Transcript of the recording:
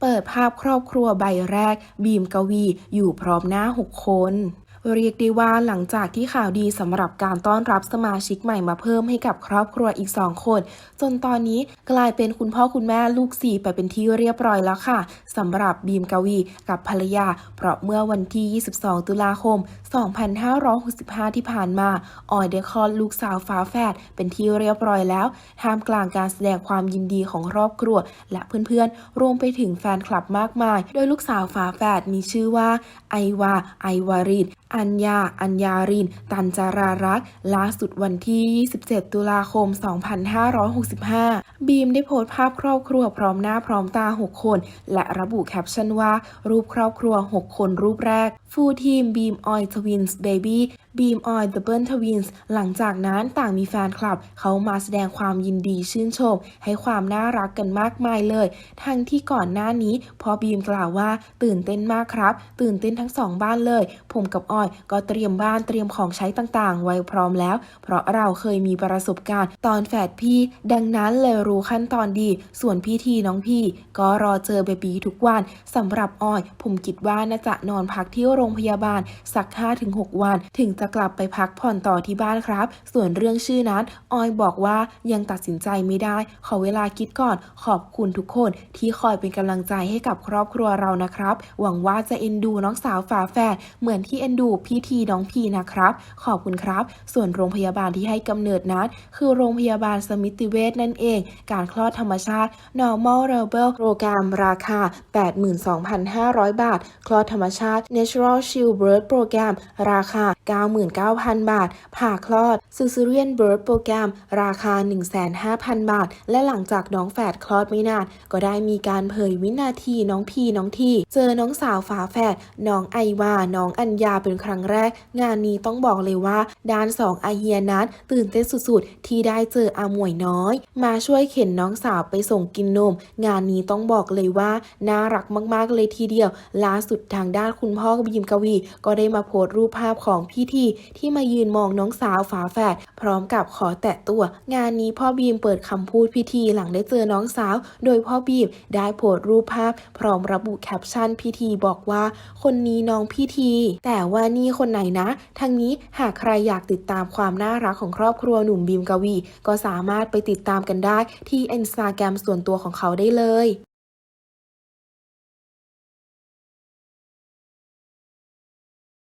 เปิดภาพครอบครัวใบแรก บีมกวี อยู่พร้อมหน้า 6 คน เรียกได้ว่าหลังจากที่ข่าวดีสำหรับการต้อนรับสมาชิกใหม่มาเพิ่มให้กับครอบครัวอีก 2 คน จนตอนนี้กลายเป็นคุณพ่อคุณแม่ลูกสี่ไปเป็นที่เรียบร้อยแล้วค่ะสำหรับบีมกวีกับภรรยา เพราะเมื่อวันที่ 22 ตุลาคม 2565 ที่ผ่านมาออยได้คอดลูกสาวฝาแฝดเป็นที่เรียบร้อยแล้วท่ามกลางการแสดงความยินดีของครอบครัว และเพื่อนๆรวมไปถึงแฟนคลับมากมาย โดยลูกสาวฝาแฝดมีชื่อว่าไอวาไอวาริน อัญญา อัญญาริน ตันจารารักษ์ล่าสุดวันที่ 27 ตุลาคม 2565 บีมได้โพสต์ภาพครอบครัวพร้อมหน้าพร้อมตา 6 คน และระบุแคปชั่นว่า รูปครอบครัว 6 คนรูปแรก ฟูลทีมบีมออยทวินส์เบบี้ บีมออยดับเบิลทวินส์หลังจากนั้นต่างมีแฟนคลับ เขามาแสดงความยินดีชื่นชม ให้ความน่ารักกันมากมายเลย ทั้งที่ก่อนหน้านี้พอบีมกล่าวว่า ตื่นเต้นมากครับ ตื่นเต้นทั้งสองบ้านเลย ผมกับออยก็เตรียมบ้านเตรียมของใช้ต่างๆ ไว้พร้อมแล้ว เพราะเราเคยมีประสบการณ์ตอนแฝดพี่ ดังนั้นเลยรู้ขั้นตอนดี ส่วนพี่ทีน้องพี่ ก็รอเจอเบบีทุกวันสำหรับออย ผมคิดว่าน่าจะนอนพักที่โรงพยาบาลสัก 5-6 วัน ถึงจะกลับไปพักผ่อนต่อที่บ้านครับ ส่วนเรื่องชื่อนั้น ออยบอกว่ายังตัดสินใจไม่ได้ ขอเวลาคิดก่อน ขอบคุณทุกคนที่คอยเป็นกำลังใจให้กับครอบครัวเรานะครับ หวังว่าจะเอ็นดูน้องสาวฝาแฝดเหมือนที่เอ็นดูพี่ทีน้องพีนะครับ ขอบคุณครับ ส่วนโรงพยาบาลที่ให้กำเนิดนั้น คือโรงพยาบาลสมิติเวชนั่นเอง การคลอดธรรมชาติ normal labor โปรแกรมราคา 82,500 บาท คลอดธรรมชาติ natural shield birth โปรแกรมราคา99,000 บาท ผ่าคลอด cesarean birth โปรแกรมราคา 1,500,000 บาท และหลังจากน้องแฝดคลอดไม่นาน ก็ได้มีการเผยวินาทีน้องพีน้องทีเจอน้องสาวฝาแฝดน้องไอวา น้องอัญญาเป็นครั้งแรก งานนี้ต้องบอกเลยว่า ด้านสองไอเฮียนัทตื่นเต้นสุดๆ ที่ได้เจออาหมวยน้อย มาช่วยเข็นน้องสาวไปส่งกินนม งานนี้ต้องบอกเลยว่า น่ารักมากๆเลยทีเดียวล่าสุดทางด้านคุณพ่อบีมกวี ก็ได้มาโพสต์รูปภาพของพี่ทีที่มายืนมองน้องสาวฝาแฝดพร้อมกับขอแตะตัว งานนี้พ่อบีมเปิดคำพูดพิธีหลังได้เจอน้องสาว โดยพ่อบีมได้โพสต์รูปภาพ พร้อมระบุแคปชั่นพิธีบอกว่า คนนี้น้องพี่ทีแต่ว่านี่คนไหนนะทั้งนี้หากใครอยากติดตามความน่ารักของครอบครัวหนุ่มบีมกวี ก็สามารถไปติดตามกันได้ที่อินสตาแกรมส่วนตัวของเขาได้เลย